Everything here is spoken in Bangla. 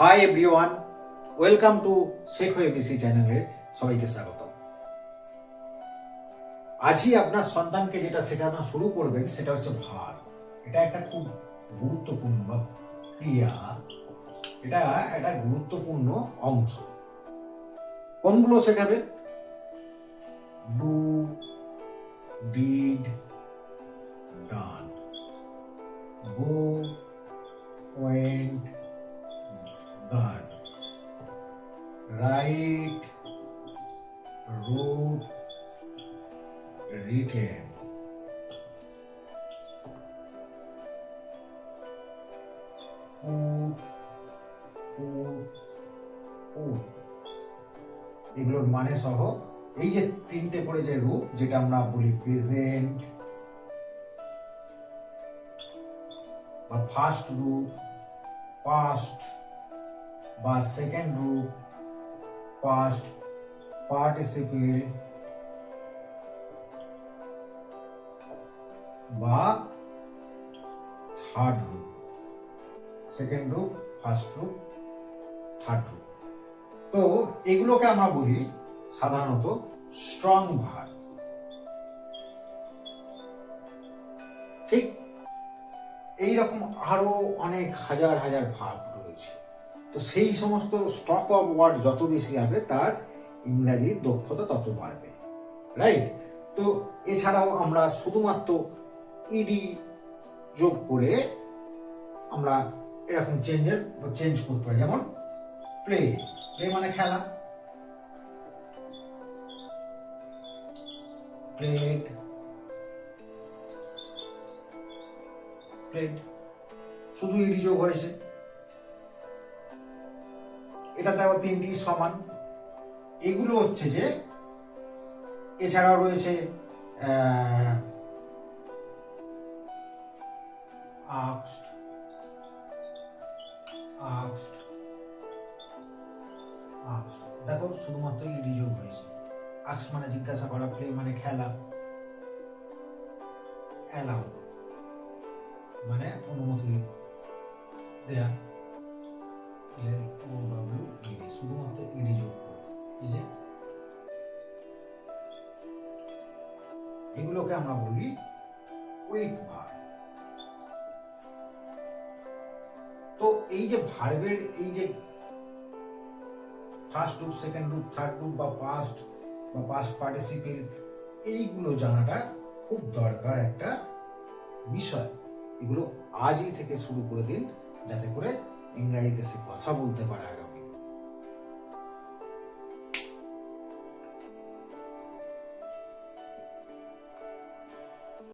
Hi everyone welcome to Shekho ABC চ্যানেলে সবাইকে স্বাগত আজই আপনার সন্তানকে যেটা শেখানো শুরু করবেন সেটা হচ্ছে ভার। এটা একটা খুব গুরুত্বপূর্ণ বা ক্রিয়া। এটা একটা গুরুত্বপূর্ণ অংশ। কোনগুলো শেখাবেন? Do did, done. Go went gone write rode written এগুলোর মানে সহ এই যে তিনটে করে যে রূপ যেটা আমরা বলি প্রেজেন্ট বা ফার্স্ট রূপ পাস্ট বা সেকেন্ড রূপ পাস্ট পার্টিসিপেল বা থার্ড রূপ সেকেন্ড রূপ ফার্স্ট রূপ থার্ড রূপ তো এগুলোকে আমরা বলি সাধারণত স্ট্রং ভার ঠিক? এইরকম আরও অনেক হাজার হাজার ভাব রয়েছে। তো সেই সমস্ত স্টক অফ ওয়ার্ড যত বেশি হবে তার ইংরাজির দক্ষতা তত বাড়বে রাইট তো এছাড়াও আমরা শুধুমাত্র ইডি যোগ করে আমরা এরকম চেঞ্জের চেঞ্জ করতে পারি। যেমন প্লে প্লে মানে খেলা। প্লেড প্লেড শুধু ইডি যোগ হয়েছে। এটাতে আবার তিনটি সমান। এগুলো হচ্ছে যে, এছাড়াও রয়েছে দেখো, শুধুমাত্র ইডি যোগ হয়েছে আক্স মানে জিজ্ঞাসা করা, প্লে মানে খেলা। অ্যালাউ মানে অনুমতি দেয়া। এগুলোকে আমরা বলি উইক ভার তো এই যে ভার্বের এই যে ফার্স্ট রূপ সেকেন্ড রূপ থার্ড রূপ বা পাস্ট বা পাস্ট পার্টিসিপেল এইগুলো জানাটা খুব দরকার একটা বিষয়। এগুলো আজই থেকে শুরু করে দিন, যাতে করে ইংরাজিতে সে কথা বলতে পারে আগামী